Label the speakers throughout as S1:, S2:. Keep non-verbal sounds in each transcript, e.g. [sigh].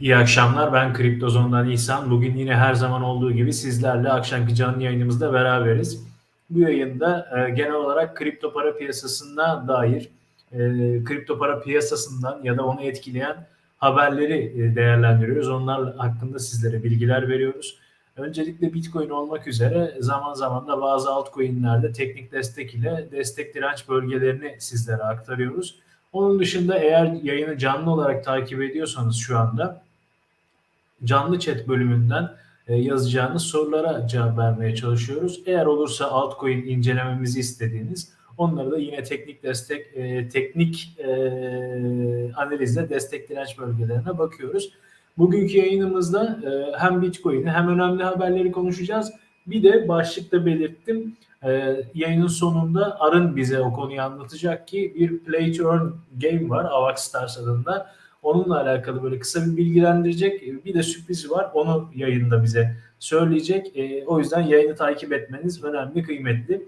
S1: İyi akşamlar. Ben Kriptozon'dan İhsan. Bugün yine her zaman olduğu gibi sizlerle akşamki canlı yayınımızda beraberiz. Bu yayında e, genel olarak kripto para piyasasına dair e, kripto para piyasasından ya da onu etkileyen haberleri e, değerlendiriyoruz. Onlar hakkında sizlere bilgiler veriyoruz. Öncelikle Bitcoin olmak üzere zaman zaman da bazı altcoin'lerde teknik destek ile destek direnç bölgelerini sizlere aktarıyoruz. Onun dışında eğer yayını canlı olarak takip ediyorsanız şu anda canlı chat bölümünden e, yazacağınız sorulara cevap vermeye çalışıyoruz. Eğer olursa altcoin incelememizi istediğiniz onları da yine teknik destek e, teknik e, analizle destek direnç bölgelerine bakıyoruz. Bugünkü yayınımızda hem Bitcoin'i hem önemli haberleri konuşacağız. Bir de başlıkta belirttim. Yayının sonunda Arın bize o konuyu anlatacak ki bir Play to Earn game var Avax Stars adında. Onunla alakalı böyle kısa bir bilgilendirecek. Bir de sürpriz var. Onu yayında bize söyleyecek. E, o yüzden yayını takip etmeniz önemli, kıymetli.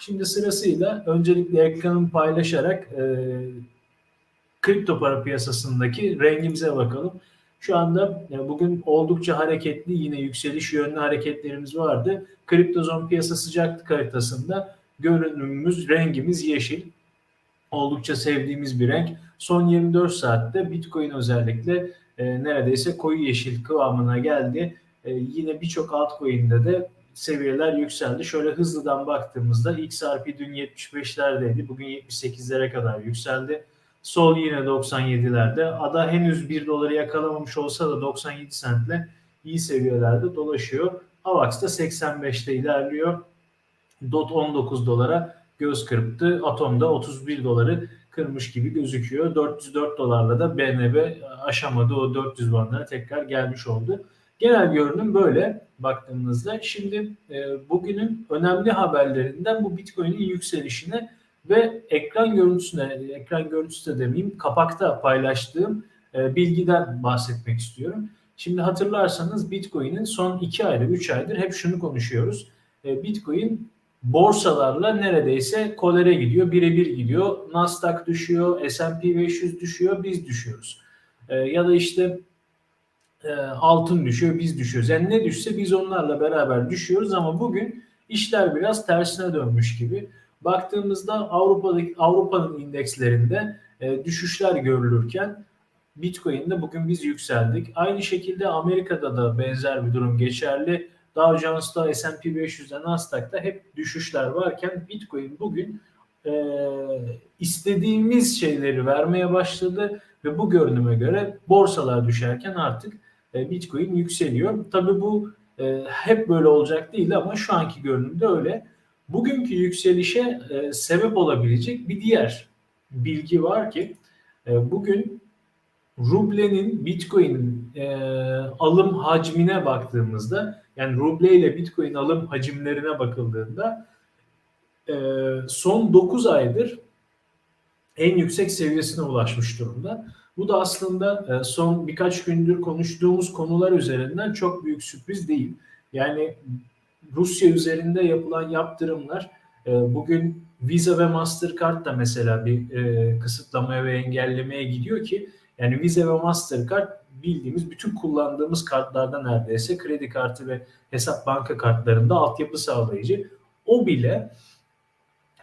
S1: Şimdi sırasıyla öncelikle ekranımı paylaşarak e, kripto para piyasasındaki rengimize bakalım. Şu anda e, bugün oldukça hareketli yine yükseliş yönlü hareketlerimiz vardı. Kriptozon piyasa sıcaklık haritasında görünümümüz, rengimiz yeşil. Oldukça sevdiğimiz bir renk. Son 24 saatte Bitcoin özellikle e, neredeyse koyu yeşil kıvamına geldi. E, yine birçok altcoin'de de seviyeler yükseldi. Şöyle hızlıdan baktığımızda XRP dün 75'lerdeydi. Bugün 78'lere kadar yükseldi. Sol yine 97'lerde. Ada henüz 1 doları yakalamamış olsa da 97 centle iyi seviyelerde dolaşıyor. Avax da 85'te ilerliyor. DOT 19 dolara göz kırptı. Atom da 31 doları kırmış gibi gözüküyor. 404 dolarla da BNB aşamadı. O 400 bandına tekrar gelmiş oldu. Genel görünüm böyle baktığımızda. Şimdi e, bugünün önemli haberlerinden bu Bitcoin'in yükselişine ve ekran görüntüsüne, ekran görüntüsü de demeyeyim, kapakta paylaştığım e, bilgiden bahsetmek istiyorum. Şimdi hatırlarsanız Bitcoin'in son 2 aydır, 3 aydır hep şunu konuşuyoruz. E, Bitcoin borsalarla neredeyse kolere gidiyor, birebir gidiyor. Nasdaq düşüyor, S&P 500 düşüyor, biz düşüyoruz. E, ya da işte e, altın düşüyor, biz düşüyoruz. Yani ne düşse biz onlarla beraber düşüyoruz ama bugün işler biraz tersine dönmüş gibi. Baktığımızda Avrupa'daki Avrupa'nın indekslerinde e, düşüşler görülürken Bitcoin'de bugün biz yükseldik. Aynı şekilde Amerika'da da benzer bir durum geçerli. Dow Jones'ta, S&P 500'de, Nasdaq'ta hep düşüşler varken Bitcoin bugün e, istediğimiz şeyleri vermeye başladı ve bu görünüme göre borsalar düşerken artık e, Bitcoin yükseliyor. Tabii bu e, hep böyle olacak değil ama şu anki görünümde öyle. Bugünkü yükselişe e, sebep olabilecek bir diğer bilgi var ki e, bugün rublenin Bitcoin'in e, alım hacmine baktığımızda yani ruble ile Bitcoin alım hacimlerine bakıldığında e, son 9 aydır en yüksek seviyesine ulaşmış durumda. Bu da aslında e, son birkaç gündür konuştuğumuz konular üzerinden çok büyük sürpriz değil. Yani Rusya üzerinde yapılan yaptırımlar e, bugün Visa ve Mastercard da mesela bir kısıtlamaya ve engellemeye gidiyor ki yani Visa ve Mastercard bildiğimiz bütün kullandığımız kartlarda neredeyse kredi kartı ve hesap banka kartlarında altyapı sağlayıcı. O bile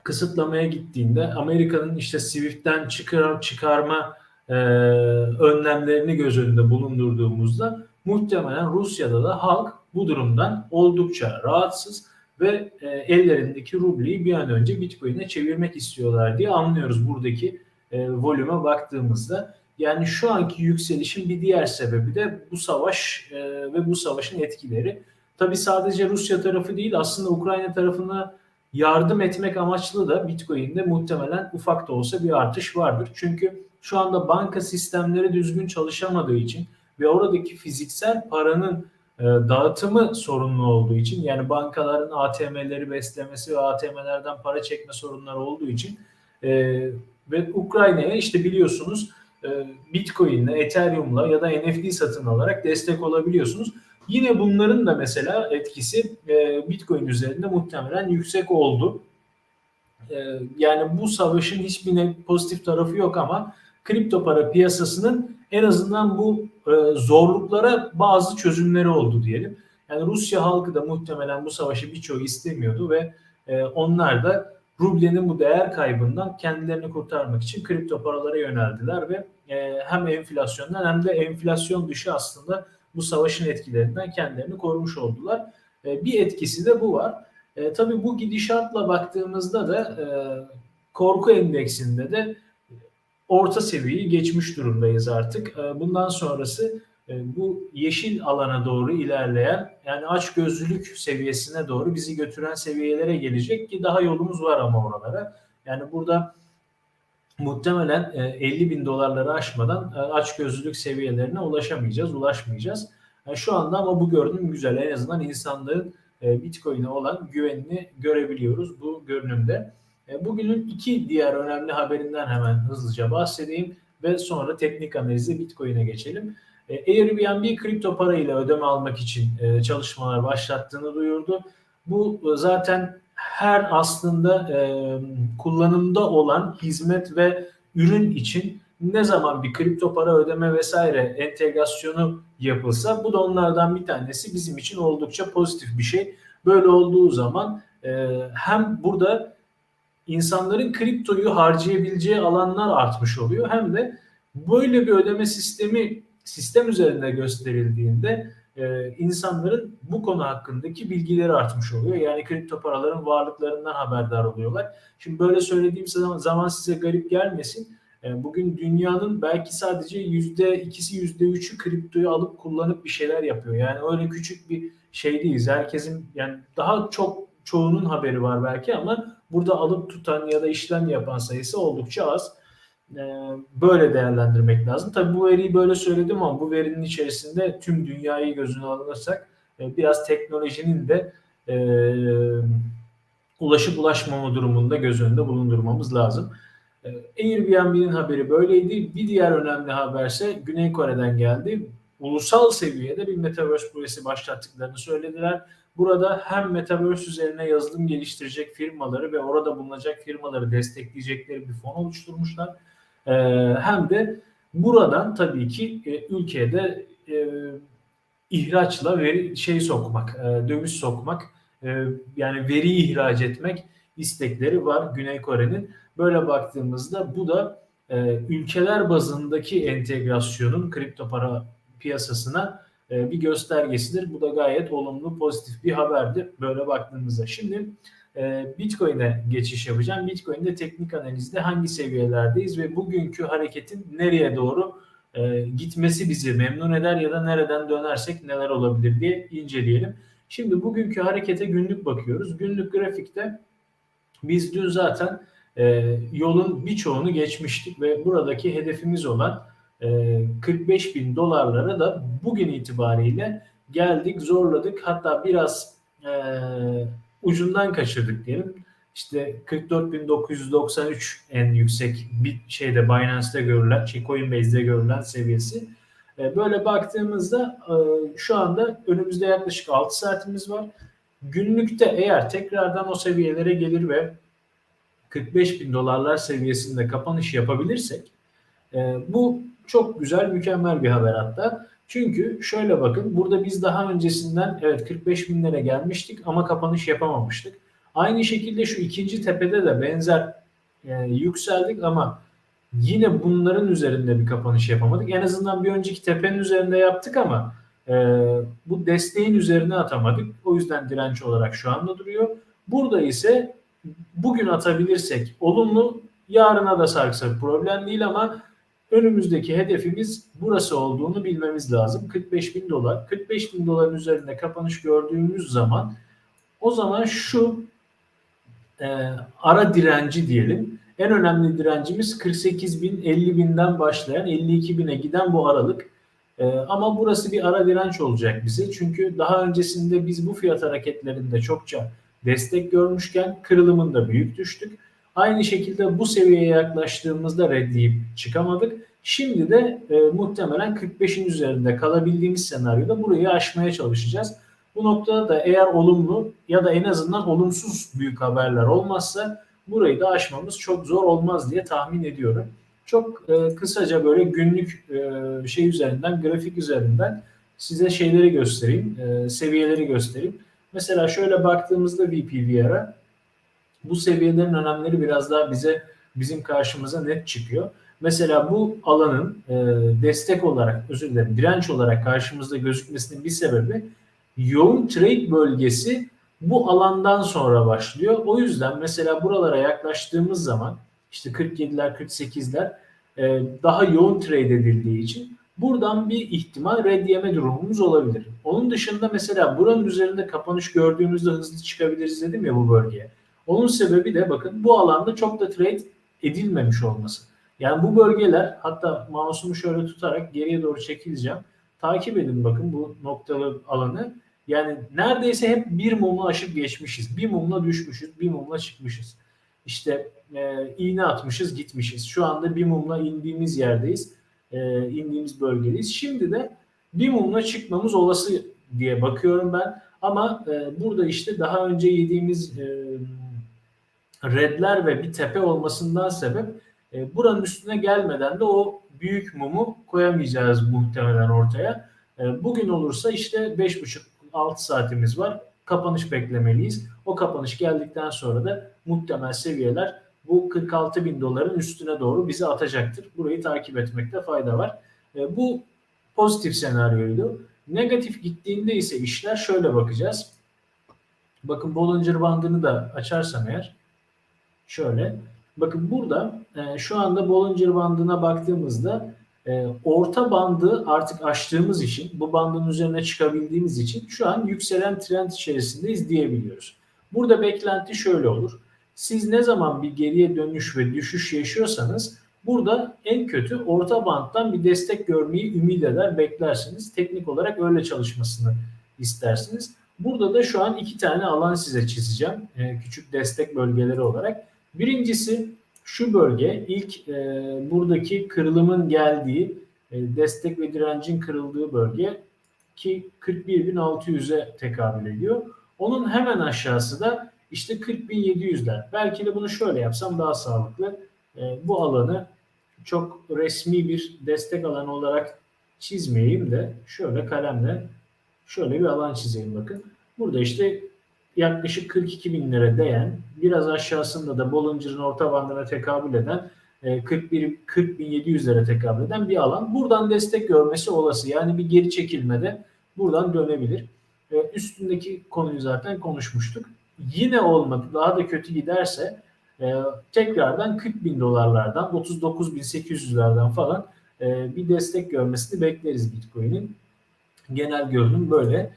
S1: kısıtlamaya gittiğinde Amerika'nın işte Swift'ten çıkar, çıkarma e, önlemlerini göz önünde bulundurduğumuzda muhtemelen Rusya'da da halk bu durumdan oldukça rahatsız ve e, ellerindeki rubleyi bir an önce Bitcoin'e çevirmek istiyorlar diye anlıyoruz buradaki e, volüme baktığımızda. Yani şu anki yükselişin bir diğer sebebi de bu savaş e, ve bu savaşın etkileri. Tabi sadece Rusya tarafı değil aslında Ukrayna tarafına yardım etmek amaçlı da Bitcoin'de muhtemelen ufak da olsa bir artış vardır. Çünkü şu anda banka sistemleri düzgün çalışamadığı için ve oradaki fiziksel paranın e, dağıtımı sorunlu olduğu için yani bankaların ATM'leri beslemesi ve ATM'lerden para çekme sorunları olduğu için e, ve Ukrayna'ya işte biliyorsunuz Bitcoin'le, Ethereum'la ya da NFT satın alarak destek olabiliyorsunuz. Yine bunların da mesela etkisi e, Bitcoin üzerinde muhtemelen yüksek oldu. E, yani bu savaşın hiçbir pozitif tarafı yok ama kripto para piyasasının en azından bu e, zorluklara bazı çözümleri oldu diyelim. Yani Rusya halkı da muhtemelen bu savaşı birçoğu istemiyordu ve e, onlar da rublenin bu değer kaybından kendilerini kurtarmak için kripto paralara yöneldiler ve e, hem enflasyondan hem de enflasyon dışı aslında bu savaşın etkilerinden kendilerini korumuş oldular. E, bir etkisi de bu var. E, tabii bu gidişatla baktığımızda da e, korku endeksinde de orta seviyeyi geçmiş durumdayız artık. E, bundan sonrası bu yeşil alana doğru ilerleyen yani aç gözlülük seviyesine doğru bizi götüren seviyelere gelecek ki daha yolumuz var ama oralara. Yani burada muhtemelen 50 e, bin dolarları aşmadan e, aç gözlülük seviyelerine ulaşamayacağız, ulaşmayacağız. Yani şu anda ama bu görünüm güzel. En azından insanlığın Bitcoin'e olan güvenini görebiliyoruz bu görünümde. Bugünün iki diğer önemli haberinden hemen hızlıca bahsedeyim ve sonra teknik analize Bitcoin'e geçelim. E, Airbnb kripto para ile ödeme almak için e, çalışmalar başlattığını duyurdu. Bu e, zaten her aslında kullanımda olan hizmet ve ürün için ne zaman bir kripto para ödeme vesaire entegrasyonu yapılsa bu da onlardan bir tanesi bizim için oldukça pozitif bir şey. Böyle olduğu zaman hem burada insanların kriptoyu harcayabileceği alanlar artmış oluyor hem de böyle bir ödeme sistemi sistem üzerinde gösterildiğinde e, insanların bu konu hakkındaki bilgileri artmış oluyor. Yani kripto paraların varlıklarından haberdar oluyorlar. Şimdi böyle söylediğim zaman, zaman size garip gelmesin. E, bugün dünyanın belki sadece yüzde ikisi yüzde üçü kriptoyu alıp kullanıp bir şeyler yapıyor. Yani öyle küçük bir şey değiliz. Herkesin yani daha çok çoğunun haberi var belki ama burada alıp tutan ya da işlem yapan sayısı oldukça az. Ee, böyle değerlendirmek lazım. Tabii bu veriyi böyle söyledim ama bu verinin içerisinde tüm dünyayı gözüne alırsak e, biraz teknolojinin de e, ulaşıp ulaşmama durumunda göz önünde bulundurmamız lazım. E, Airbnb'nin haberi böyleydi. Bir diğer önemli haberse Güney Kore'den geldi. Ulusal seviyede bir Metaverse projesi başlattıklarını söylediler. Burada hem Metaverse üzerine yazılım geliştirecek firmaları ve orada bulunacak firmaları destekleyecekleri bir fon oluşturmuşlar e, hem de buradan tabii ki e, ülkede e, ihraçla veri şey sokmak, e, döviz sokmak, e, yani veri ihraç etmek istekleri var Güney Kore'nin. Böyle baktığımızda bu da e, ülkeler bazındaki entegrasyonun kripto para piyasasına e, bir göstergesidir. Bu da gayet olumlu, pozitif bir haberdi böyle baktığımızda. Şimdi ee, Bitcoin'e geçiş yapacağım. Bitcoin'de teknik analizde hangi seviyelerdeyiz ve bugünkü hareketin nereye doğru e, gitmesi bizi memnun eder ya da nereden dönersek neler olabilir diye inceleyelim. Şimdi bugünkü harekete günlük bakıyoruz. Günlük grafikte biz dün zaten e, yolun birçoğunu geçmiştik ve buradaki hedefimiz olan e, 45 bin dolarlara da bugün itibariyle geldik, zorladık. Hatta biraz e, ucundan kaçırdık diyelim. İşte 44.993 en yüksek bir şeyde Binance'de görülen, şey Coinbase'de görülen seviyesi. E, böyle baktığımızda e, şu anda önümüzde yaklaşık 6 saatimiz var. Günlükte eğer tekrardan o seviyelere gelir ve 45 bin dolarlar seviyesinde kapanış yapabilirsek e, bu çok güzel, mükemmel bir haber hatta. Çünkü şöyle bakın burada biz daha öncesinden evet 45 binlere gelmiştik ama kapanış yapamamıştık. Aynı şekilde şu ikinci tepede de benzer e, yükseldik ama yine bunların üzerinde bir kapanış yapamadık. En azından bir önceki tepenin üzerinde yaptık ama e, bu desteğin üzerine atamadık. O yüzden direnç olarak şu anda duruyor. Burada ise bugün atabilirsek olumlu yarına da sarksa problem değil ama önümüzdeki hedefimiz burası olduğunu bilmemiz lazım. 45 bin dolar. 45 bin doların üzerinde kapanış gördüğümüz zaman o zaman şu e, ara direnci diyelim. En önemli direncimiz 48 bin 50 binden başlayan 52 bine giden bu aralık. E, ama burası bir ara direnç olacak bize. Çünkü daha öncesinde biz bu fiyat hareketlerinde çokça destek görmüşken kırılımında büyük düştük. Aynı şekilde bu seviyeye yaklaştığımızda reddeyip çıkamadık. Şimdi de e, muhtemelen 45'in üzerinde kalabildiğimiz senaryoda burayı aşmaya çalışacağız. Bu noktada da eğer olumlu ya da en azından olumsuz büyük haberler olmazsa burayı da aşmamız çok zor olmaz diye tahmin ediyorum. Çok e, kısaca böyle günlük e, şey üzerinden, grafik üzerinden size şeyleri göstereyim, e, seviyeleri göstereyim. Mesela şöyle baktığımızda VPVR'a bu seviyelerin önemleri biraz daha bize bizim karşımıza net çıkıyor. Mesela bu alanın e, destek olarak, özür dilerim, direnç olarak karşımızda gözükmesinin bir sebebi yoğun trade bölgesi bu alandan sonra başlıyor. O yüzden mesela buralara yaklaştığımız zaman işte 47'ler, 48'ler e, daha yoğun trade edildiği için buradan bir ihtimal red yeme durumumuz olabilir. Onun dışında mesela buranın üzerinde kapanış gördüğümüzde hızlı çıkabiliriz dedim ya bu bölgeye. Onun sebebi de bakın bu alanda çok da trade edilmemiş olması. Yani bu bölgeler hatta mouse'umu şöyle tutarak geriye doğru çekileceğim. Takip edin bakın bu noktalı alanı. Yani neredeyse hep bir mumla aşıp geçmişiz. Bir mumla düşmüşüz, bir mumla çıkmışız. İşte e, iğne atmışız, gitmişiz. Şu anda bir mumla indiğimiz yerdeyiz. E, indiğimiz bölgedeyiz. Şimdi de bir mumla çıkmamız olası diye bakıyorum ben. Ama e, burada işte daha önce yediğimiz e, redler ve bir tepe olmasından sebep e, buranın üstüne gelmeden de o büyük mumu koyamayacağız muhtemelen ortaya. E, bugün olursa işte 5,5-6 saatimiz var. Kapanış beklemeliyiz. O kapanış geldikten sonra da muhtemel seviyeler bu 46 bin doların üstüne doğru bizi atacaktır. Burayı takip etmekte fayda var. E, bu pozitif senaryoydu. Negatif gittiğinde ise işler şöyle bakacağız. Bakın Bollinger bandını da açarsam eğer şöyle. Bakın burada e, şu anda Bollinger bandına baktığımızda e, orta bandı artık aştığımız için bu bandın üzerine çıkabildiğimiz için şu an yükselen trend içerisindeyiz diyebiliyoruz. Burada beklenti şöyle olur. Siz ne zaman bir geriye dönüş ve düşüş yaşıyorsanız burada en kötü orta banttan bir destek görmeyi ümit eder, beklersiniz. Teknik olarak öyle çalışmasını istersiniz. Burada da şu an iki tane alan size çizeceğim. E, küçük destek bölgeleri olarak. Birincisi şu bölge ilk e, buradaki kırılımın geldiği e, destek ve direncin kırıldığı bölge ki 41.600'e tekabül ediyor. Onun hemen aşağısı da işte 40.700'ler. Belki de bunu şöyle yapsam daha sağlıklı. E, bu alanı çok resmi bir destek alanı olarak çizmeyeyim de şöyle kalemle şöyle bir alan çizeyim bakın. Burada işte yaklaşık 42 bin lira değen, biraz aşağısında da Bollinger'ın orta bandına tekabül eden 41 40 bin 700 lira tekabül eden bir alan. Buradan destek görmesi olası. Yani bir geri çekilmede buradan dönebilir. E, üstündeki konuyu zaten konuşmuştuk. Yine olmadı. Daha da kötü giderse e, tekrardan 40 bin dolarlardan 39 bin 800'lerden falan e, bir destek görmesini bekleriz Bitcoin'in. Genel görünüm böyle.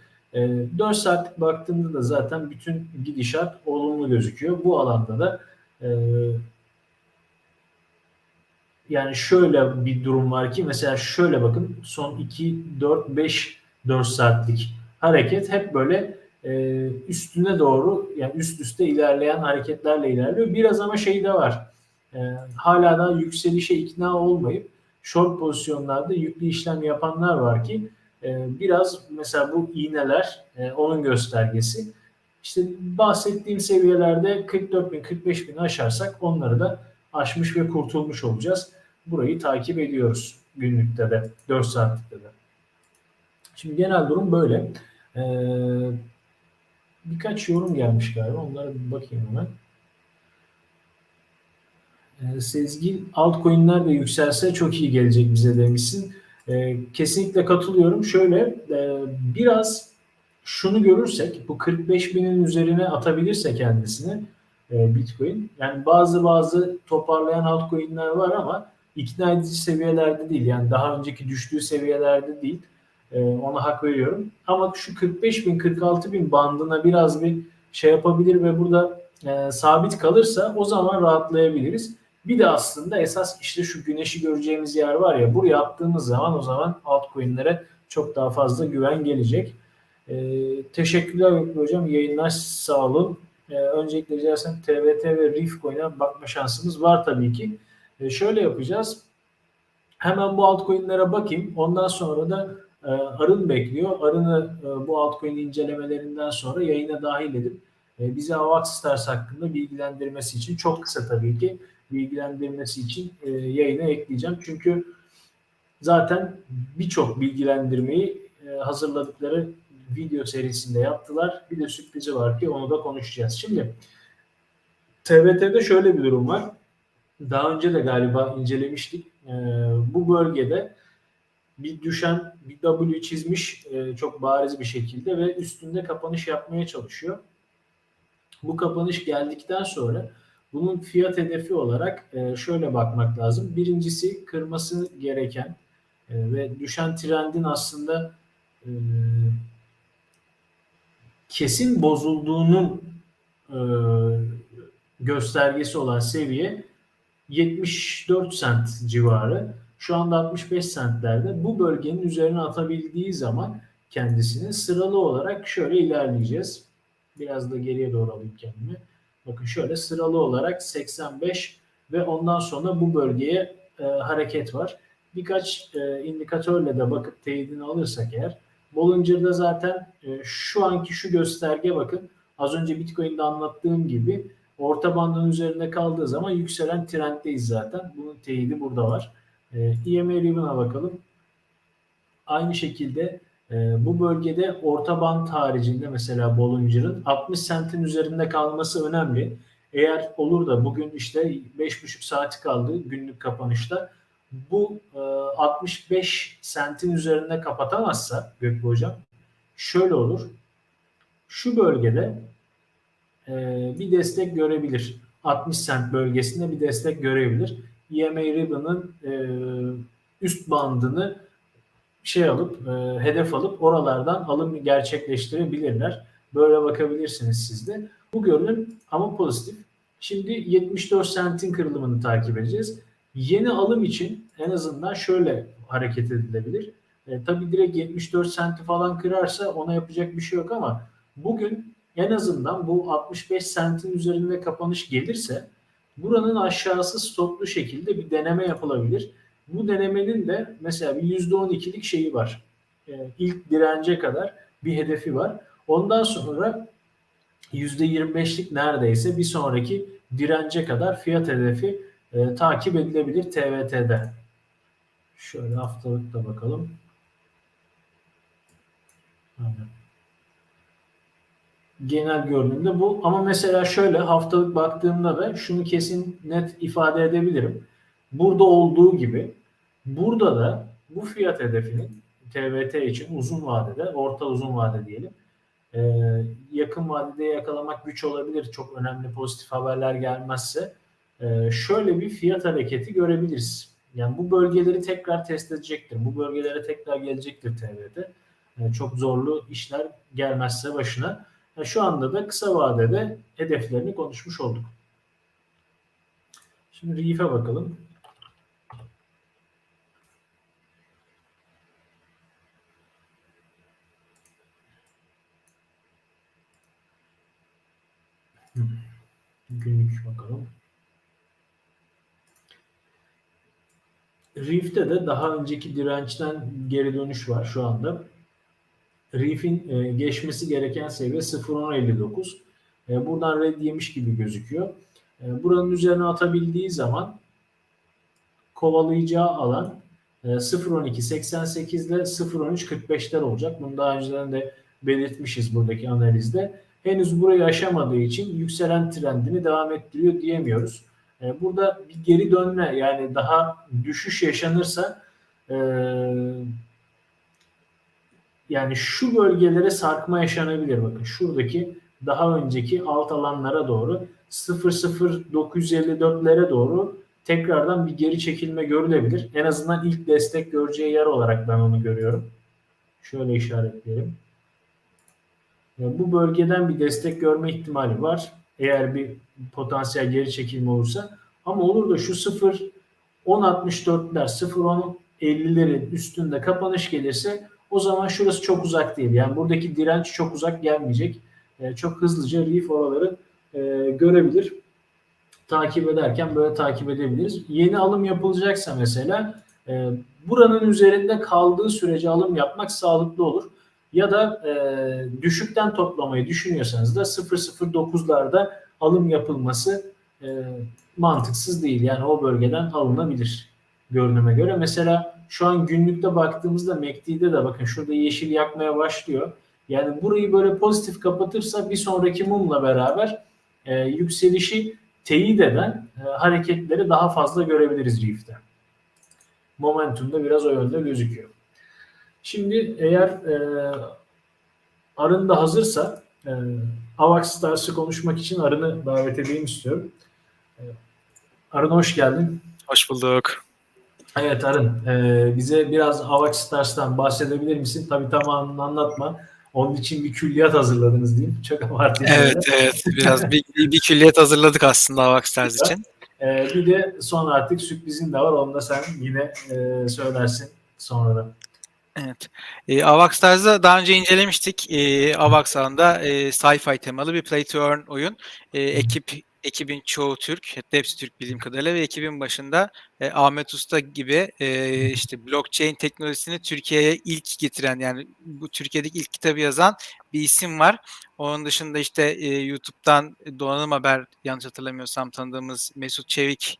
S1: 4 saatlik baktığımda da zaten bütün gidişat olumlu gözüküyor. Bu alanda da yani şöyle bir durum var ki mesela şöyle bakın son 2, 4, 5, 4 saatlik hareket hep böyle üstüne doğru yani üst üste ilerleyen hareketlerle ilerliyor. Biraz ama şey de var. Hala da yükselişe ikna olmayıp short pozisyonlarda yüklü işlem yapanlar var ki ee, biraz mesela bu iğneler e, onun göstergesi. İşte bahsettiğim seviyelerde 44 bin 45 bin aşarsak onları da aşmış ve kurtulmuş olacağız. Burayı takip ediyoruz günlükte de 4 saatlikte de. Şimdi genel durum böyle. Ee, birkaç yorum gelmiş galiba. Onlara bir bakayım hemen. Ee, Sezgin altcoin'ler de yükselse çok iyi gelecek bize demişsin. E, kesinlikle katılıyorum. Şöyle e, biraz şunu görürsek bu 45 binin üzerine atabilirse kendisini e, Bitcoin yani bazı bazı toparlayan altcoin'ler var ama ikna edici seviyelerde değil. Yani daha önceki düştüğü seviyelerde değil. E, ona hak veriyorum. Ama şu 45 bin 46 bin bandına biraz bir şey yapabilir ve burada e, sabit kalırsa o zaman rahatlayabiliriz. Bir de aslında esas işte şu güneşi göreceğimiz yer var ya buraya attığımız zaman o zaman altcoin'lere çok daha fazla güven gelecek. Ee, teşekkürler hocam. Yayınlar sağ olun. Ee, öncelikle rica TVT ve Reef Coin'e bakma şansımız var tabii ki. Ee, şöyle yapacağız. Hemen bu altcoin'lere bakayım. Ondan sonra da e, Arın bekliyor. Arın'ı e, bu altcoin incelemelerinden sonra yayına dahil edip e, bize Avax Stars hakkında bilgilendirmesi için çok kısa tabii ki bilgilendirmesi için e, yayına ekleyeceğim. Çünkü zaten birçok bilgilendirmeyi e, hazırladıkları video serisinde yaptılar. Bir de sürprizi var ki onu da konuşacağız. Şimdi TBT'de şöyle bir durum var. Daha önce de galiba incelemiştik. E, bu bölgede bir düşen bir W çizmiş e, çok bariz bir şekilde ve üstünde kapanış yapmaya çalışıyor. Bu kapanış geldikten sonra bunun fiyat hedefi olarak e, şöyle bakmak lazım. Birincisi kırması gereken e, ve düşen trendin aslında e, kesin bozulduğunun göstergesi olan seviye 74 sent civarı. Şu anda 65 sentlerde bu bölgenin üzerine atabildiği zaman kendisini sıralı olarak şöyle ilerleyeceğiz. Biraz da geriye doğru alayım kendimi. Bakın şöyle sıralı olarak 85 ve ondan sonra bu bölgeye e, hareket var. Birkaç e, indikatörle de bakıp teyidini alırsak eğer Bollinger'da zaten e, şu anki şu gösterge bakın az önce Bitcoin'de anlattığım gibi orta bandın üzerinde kaldığı zaman yükselen trenddeyiz zaten. Bunun teyidi burada var. E, EMA Ribbon'a bakalım. Aynı şekilde e, bu bölgede orta band haricinde mesela Bollinger'ın 60 sentin üzerinde kalması önemli. Eğer olur da bugün işte 5,5 saati kaldı günlük kapanışta bu e, 65 sentin üzerinde kapatamazsa Gökbe Hocam şöyle olur. Şu bölgede e, bir destek görebilir. 60 sent bölgesinde bir destek görebilir. EMA Ribbon'ın e, üst bandını şey alıp e, hedef alıp oralardan alım gerçekleştirebilirler. Böyle bakabilirsiniz siz de. Bu görünüm ama pozitif. Şimdi 74 sentin kırılımını takip edeceğiz. Yeni alım için en azından şöyle hareket edilebilir. E, tabii direkt 74 senti falan kırarsa ona yapacak bir şey yok ama bugün en azından bu 65 sentin üzerinde kapanış gelirse buranın aşağısı stoplu şekilde bir deneme yapılabilir. Bu denemenin de mesela bir %12'lik şeyi var. E, ilk dirence kadar bir hedefi var. Ondan sonra %25'lik neredeyse bir sonraki dirence kadar fiyat hedefi e, takip edilebilir TVT'de. Şöyle haftalık da bakalım. Aynen. Genel görünümde bu. Ama mesela şöyle haftalık baktığımda da şunu kesin net ifade edebilirim. Burada olduğu gibi burada da bu fiyat hedefinin TVT için uzun vadede, orta uzun vade diyelim. E, yakın vadede yakalamak güç olabilir. Çok önemli pozitif haberler gelmezse e, şöyle bir fiyat hareketi görebiliriz. Yani bu bölgeleri tekrar test edecektir. Bu bölgelere tekrar gelecektir TV'de. E, çok zorlu işler gelmezse başına. E, şu anda da kısa vadede hedeflerini konuşmuş olduk. Şimdi Reef'e bakalım. Günlük bakalım. Reef'te de daha önceki dirençten geri dönüş var şu anda. Reef'in e, geçmesi gereken seviye 0.1059. E, buradan red yemiş gibi gözüküyor. E, buranın üzerine atabildiği zaman kovalayacağı alan e, 0.12.88 ile 0.13.45'ler olacak. Bunu daha önceden de belirtmişiz buradaki analizde. Henüz burayı aşamadığı için yükselen trendini devam ettiriyor diyemiyoruz. E, burada bir geri dönme yani daha düşüş yaşanırsa e, yani şu bölgelere sarkma yaşanabilir. Bakın şuradaki daha önceki alt alanlara doğru 00954'lere doğru tekrardan bir geri çekilme görülebilir. En azından ilk destek göreceği yer olarak ben onu görüyorum. Şöyle işaretleyelim. Bu bölgeden bir destek görme ihtimali var. Eğer bir potansiyel geri çekilme olursa. Ama olur da şu 0 10.64'ler 0 10.50'lerin üstünde kapanış gelirse o zaman şurası çok uzak değil. Yani buradaki direnç çok uzak gelmeyecek. E, çok hızlıca Reef oraları e, görebilir. Takip ederken böyle takip edebiliriz. Yeni alım yapılacaksa mesela e, buranın üzerinde kaldığı sürece alım yapmak sağlıklı olur. Ya da e, düşükten toplamayı düşünüyorsanız da 0.09'larda alım yapılması e, mantıksız değil. Yani o bölgeden alınabilir görünüme göre. Mesela şu an günlükte baktığımızda MACD'de de bakın şurada yeşil yakmaya başlıyor. Yani burayı böyle pozitif kapatırsa bir sonraki mumla beraber e, yükselişi teyit eden e, hareketleri daha fazla görebiliriz Reef'te. Momentum da biraz o yönde gözüküyor. Şimdi eğer e, Arın da hazırsa e, Avax Stars'ı konuşmak için Arın'ı davet edeyim istiyorum. E, Arın hoş geldin.
S2: Hoş bulduk.
S1: Evet Arın, e, bize biraz Avax Stars'tan bahsedebilir misin? Tabii tamamını anlatma. Onun için bir külliyat hazırladınız diyeyim. Çok abartı.
S2: Evet, evet. Biraz bir, bir, külliyat hazırladık aslında Avax Stars için.
S1: E, bir de son artık sürprizin de var. Onu da sen yine e, söylersin sonradan.
S2: Evet. E, Avax Stars'da daha önce incelemiştik. E, Avax alanında e, sci-fi temalı bir play to earn oyun. E, ekip ekibin çoğu Türk, hatta hepsi Türk bildiğim kadarıyla ve ekibin başında e, Ahmet Usta gibi e, işte blockchain teknolojisini Türkiye'ye ilk getiren yani bu Türkiye'deki ilk kitabı yazan bir isim var. Onun dışında işte e, YouTube'dan Donanım Haber yanlış hatırlamıyorsam tanıdığımız Mesut Çevik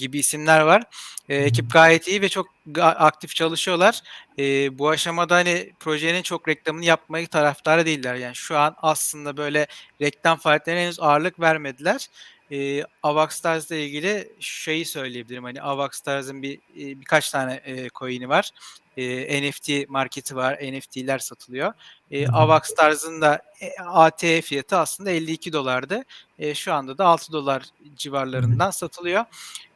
S2: gibi isimler var. E, ekip gayet iyi ve çok aktif çalışıyorlar. E, bu aşamada hani projenin çok reklamını yapmayı taraftarı değiller. Yani şu an aslında böyle reklam faaliyetlerine henüz ağırlık vermediler. E, Avax Stars'la ilgili şeyi söyleyebilirim. Hani Avax Stars'ın bir e, birkaç tane e, coin'i var. E, NFT marketi var. NFT'ler satılıyor. E, Avax Stars'ın da e, AT fiyatı aslında 52 dolardı. E, şu anda da 6 dolar civarlarından satılıyor.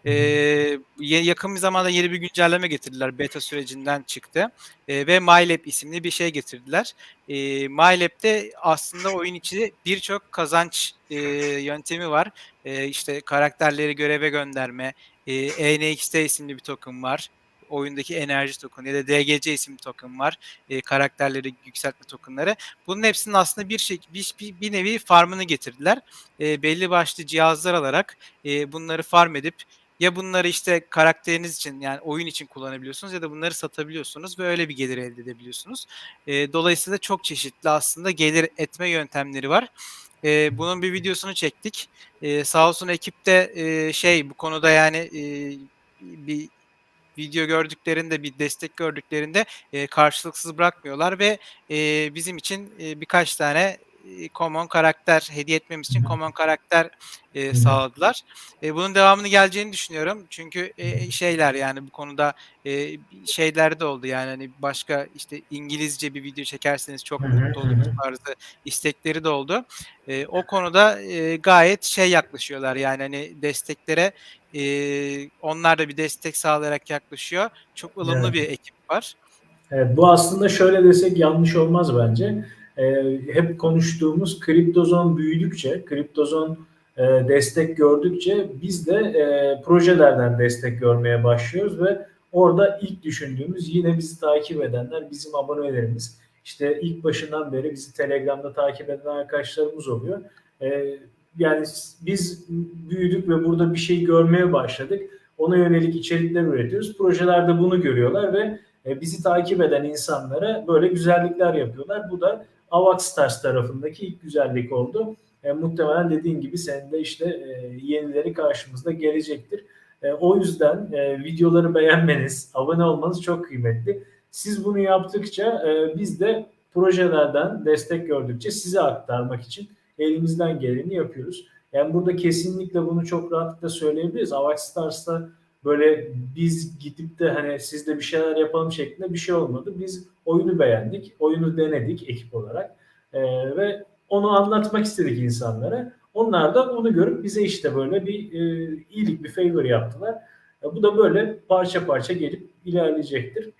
S2: Ee, yakın bir zamanda yeni bir güncelleme getirdiler. Beta sürecinden çıktı. Ee, ve MyLab isimli bir şey getirdiler. Ee, MyLab'de aslında oyun içi birçok kazanç e, yöntemi var. E, işte karakterleri göreve gönderme, e, ENXT isimli bir token var oyundaki enerji token ya da DGC isimli token var. E, karakterleri yükseltme tokenları. Bunun hepsinin aslında bir şey bir, bir, bir nevi farmını getirdiler. E, belli başlı cihazlar alarak e, bunları farm edip ya bunları işte karakteriniz için yani oyun için kullanabiliyorsunuz ya da bunları satabiliyorsunuz ve öyle bir gelir elde edebiliyorsunuz. E, dolayısıyla çok çeşitli aslında gelir etme yöntemleri var. E, bunun bir videosunu çektik. E, sağ olsun ekipte e, şey bu konuda yani e, bir video gördüklerinde bir destek gördüklerinde e, karşılıksız bırakmıyorlar ve e, bizim için e, birkaç tane common karakter hediye etmemiz için common karakter e, sağladılar. E, bunun devamını geleceğini düşünüyorum. Çünkü e, şeyler yani bu konuda e, şeyler de oldu yani hani başka işte İngilizce bir video çekerseniz çok mutlu olurum tarzı istekleri de oldu. E, o konuda e, gayet şey yaklaşıyorlar yani hani desteklere e, onlar da bir destek sağlayarak yaklaşıyor. Çok ılımlı evet. bir ekip var.
S1: Evet, bu aslında şöyle desek yanlış olmaz bence e, hep konuştuğumuz kriptozon büyüdükçe, kriptozon e, destek gördükçe biz de e, projelerden destek görmeye başlıyoruz ve orada ilk düşündüğümüz yine bizi takip edenler, bizim abonelerimiz. İşte ilk başından beri bizi Telegram'da takip eden arkadaşlarımız oluyor. E, yani biz büyüdük ve burada bir şey görmeye başladık. Ona yönelik içerikler üretiyoruz. Projelerde bunu görüyorlar ve e, bizi takip eden insanlara böyle güzellikler yapıyorlar. Bu da Avax Stars tarafındaki ilk güzellik oldu. E, muhtemelen dediğin gibi senin de işte e, yenileri karşımızda gelecektir. E, o yüzden e, videoları beğenmeniz, abone olmanız çok kıymetli. Siz bunu yaptıkça e, biz de projelerden destek gördükçe size aktarmak için elimizden geleni yapıyoruz. Yani burada kesinlikle bunu çok rahatlıkla söyleyebiliriz. Avax Stars'ta böyle biz gidip de hani sizde bir şeyler yapalım şeklinde bir şey olmadı. Biz oyunu beğendik, oyunu denedik ekip olarak e, ve onu anlatmak istedik insanlara. Onlar da onu görüp bize işte böyle bir e, iyilik, bir favor yaptılar. E, bu da böyle parça parça gelip ilerleyecektir.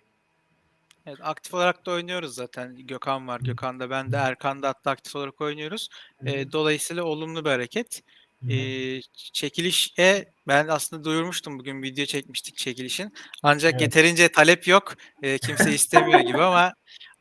S2: Evet, aktif olarak da oynuyoruz zaten. Gökhan var. Gökhan da ben de Erkan da hatta aktif olarak oynuyoruz. E, dolayısıyla olumlu bir hareket. E, çekilişe ben aslında duyurmuştum bugün video çekmiştik çekilişin. Ancak evet. yeterince talep yok. E, kimse [laughs] istemiyor gibi ama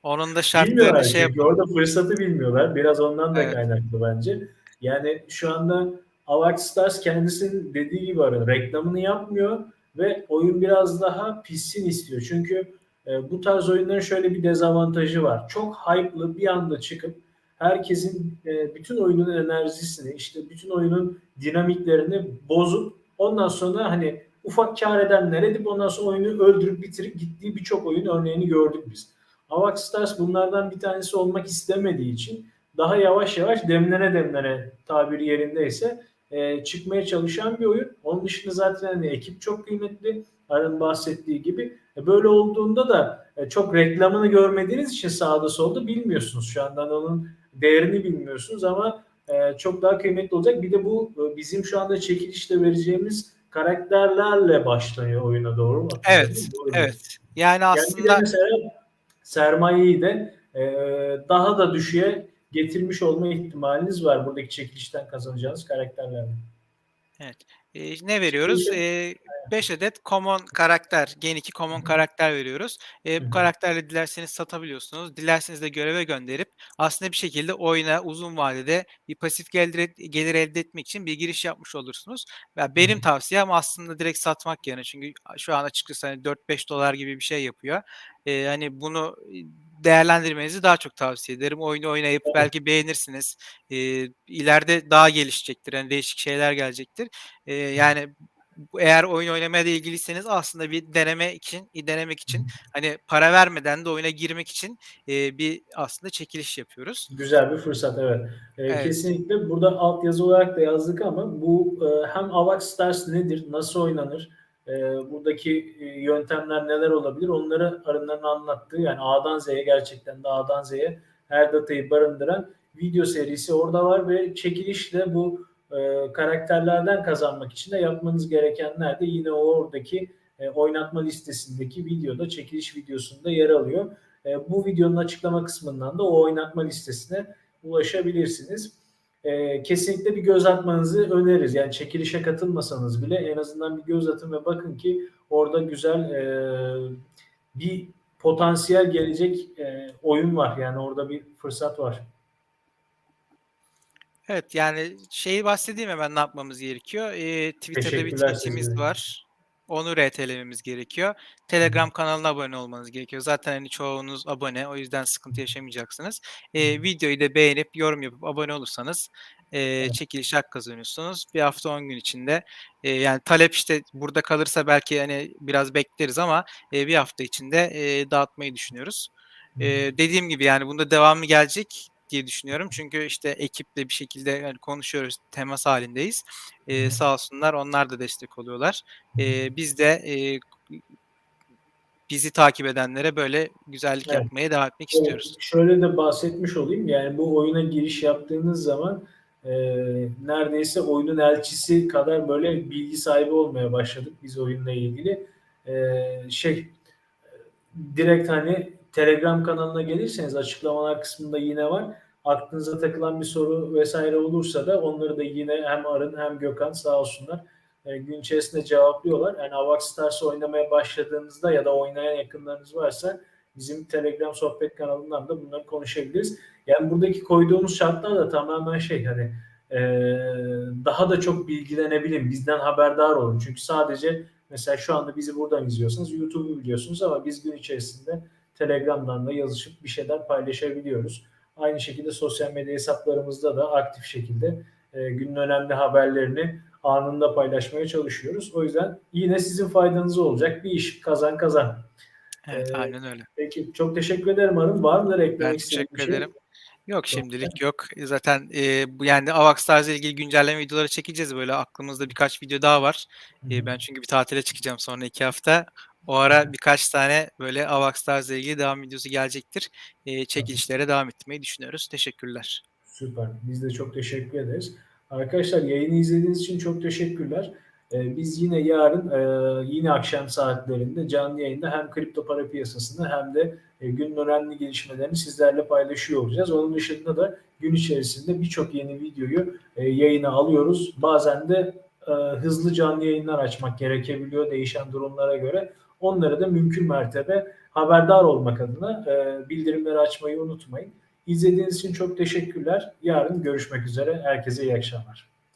S2: onun da şartlarını şey
S1: yapıyor. Orada fırsatı bilmiyorlar. Biraz ondan da evet. kaynaklı bence. Yani şu anda Avax Stars kendisinin dediği gibi arada reklamını yapmıyor ve oyun biraz daha pissin istiyor. Çünkü e, bu tarz oyunların şöyle bir dezavantajı var. Çok hype'lı bir anda çıkıp herkesin e, bütün oyunun enerjisini, işte bütün oyunun dinamiklerini bozup Ondan sonra hani ufak kar edenler edip ondan sonra oyunu öldürüp bitirip gittiği birçok oyun örneğini gördük biz. Avax Stars bunlardan bir tanesi olmak istemediği için daha yavaş yavaş demlene demlene tabiri yerindeyse e, çıkmaya çalışan bir oyun. Onun dışında zaten hani ekip çok kıymetli. Arın bahsettiği gibi. E, böyle olduğunda da e, çok reklamını görmediğiniz için sağda solda bilmiyorsunuz. Şu andan onun değerini bilmiyorsunuz ama e, çok daha kıymetli olacak. Bir de bu e, bizim şu anda çekilişte vereceğimiz karakterlerle başlanıyor oyuna doğru mu?
S2: Evet,
S1: Doğru
S2: evet. Yani
S1: Yani
S2: aslında
S1: mesela sermayeyi de e, daha da düşüğe getirmiş olma ihtimaliniz var buradaki çekilişten kazanacağınız karakterlerle.
S2: e, ne veriyoruz?
S1: Şimdi-
S2: 5 adet common karakter, Gen 2 common karakter veriyoruz. E, bu karakterle dilerseniz satabiliyorsunuz. Dilerseniz de göreve gönderip aslında bir şekilde oyuna uzun vadede bir pasif gelir, gelir elde etmek için bir giriş yapmış olursunuz. Ya benim tavsiyem aslında direkt satmak yerine çünkü şu an açıkçası hani 4-5 dolar gibi bir şey yapıyor. E, hani bunu değerlendirmenizi daha çok tavsiye ederim. Oyunu oynayıp belki beğenirsiniz. E, ileride daha gelişecektir. Yani değişik şeyler gelecektir. E, yani eğer oyun oynamaya da ilgiliyseniz aslında bir deneme için, denemek için hani para vermeden de oyuna girmek için e, bir aslında çekiliş yapıyoruz.
S1: Güzel bir fırsat evet. Ee,
S2: Evet.
S1: Kesinlikle burada altyazı olarak da yazdık ama bu e, hem Avax Stars nedir, nasıl oynanır, e, buradaki e, yöntemler neler olabilir onları arınların anlattığı yani A'dan Z'ye gerçekten de A'dan Z'ye her datayı barındıran video serisi orada var ve çekilişle bu e, karakterlerden kazanmak için de yapmanız gerekenler de yine oradaki e, oynatma listesindeki videoda çekiliş videosunda yer alıyor. E, bu videonun açıklama kısmından da o oynatma listesine ulaşabilirsiniz. Kesinlikle bir göz atmanızı öneririz. Yani çekilişe katılmasanız bile en azından bir göz atın ve bakın ki orada güzel bir potansiyel gelecek oyun var. Yani orada bir fırsat var.
S2: Evet yani şeyi bahsedeyim hemen ne yapmamız gerekiyor. Ee, Twitter'da bir tweetimiz var. Onu RT'lememiz gerekiyor. Telegram kanalına abone olmanız gerekiyor. Zaten hani çoğunuz abone. O yüzden sıkıntı yaşamayacaksınız. Ee, videoyu da beğenip yorum yapıp abone olursanız e, çekiliş hak kazanıyorsunuz. Bir hafta 10 gün içinde. e, yani talep işte burada kalırsa belki hani biraz bekleriz ama e, bir hafta içinde e, dağıtmayı düşünüyoruz. E, dediğim gibi yani bunda devamı gelecek diye düşünüyorum. Çünkü işte ekiple bir şekilde yani konuşuyoruz, temas halindeyiz. E, sağ olsunlar onlar da destek oluyorlar. E, biz de e, bizi takip edenlere böyle güzellik
S1: Evet.
S2: yapmaya devam etmek
S1: Evet,
S2: istiyoruz.
S1: Şöyle de bahsetmiş olayım. Yani bu oyuna giriş yaptığınız zaman e, neredeyse oyunun elçisi kadar böyle bilgi sahibi olmaya başladık biz oyunla ilgili. E, şey direkt hani Telegram kanalına gelirseniz açıklamalar kısmında yine var. Aklınıza takılan bir soru vesaire olursa da onları da yine hem Arın hem Gökhan sağ olsunlar e, gün içerisinde cevaplıyorlar. Yani Avax Stars oynamaya başladığınızda ya da oynayan yakınlarınız varsa bizim Telegram sohbet kanalından da bunları konuşabiliriz. Yani buradaki koyduğumuz şartlar da tamamen şey hani e, daha da çok bilgilenebilin, bizden haberdar olun. Çünkü sadece mesela şu anda bizi buradan izliyorsanız YouTube'u biliyorsunuz ama biz gün içerisinde Telegram'dan da yazışıp bir şeyler paylaşabiliyoruz. Aynı şekilde sosyal medya hesaplarımızda da aktif şekilde e, günün önemli haberlerini anında paylaşmaya çalışıyoruz. O yüzden yine sizin faydanıza olacak bir iş kazan kazan.
S2: Evet,
S1: Ee,
S2: aynen öyle.
S1: Peki çok teşekkür ederim Arın. Var mıdır eklemek
S2: Ben
S1: istediğin
S2: teşekkür
S1: şey?
S2: ederim. Yok şimdilik yok. E, Zaten e, bu yani Avax tarzı ilgili güncelleme videoları çekeceğiz böyle aklımızda birkaç video daha var. E, ben çünkü bir tatile çıkacağım sonra iki hafta. O ara birkaç tane böyle Avax tarzı ilgili devam videosu gelecektir. E, çekilişlere devam etmeyi düşünüyoruz. Teşekkürler.
S1: Süper. Biz de çok teşekkür ederiz. Arkadaşlar yayını izlediğiniz için çok teşekkürler. Ee, biz yine yarın e, yine akşam saatlerinde canlı yayında hem kripto para piyasasını hem de e, günün önemli gelişmelerini sizlerle paylaşıyor olacağız. Onun dışında da gün içerisinde birçok yeni videoyu e, yayına alıyoruz. Bazen de e, hızlı canlı yayınlar açmak gerekebiliyor değişen durumlara göre. Onları da mümkün mertebe haberdar olmak adına e, bildirimleri açmayı unutmayın. İzlediğiniz için çok teşekkürler. Yarın görüşmek üzere. Herkese iyi akşamlar.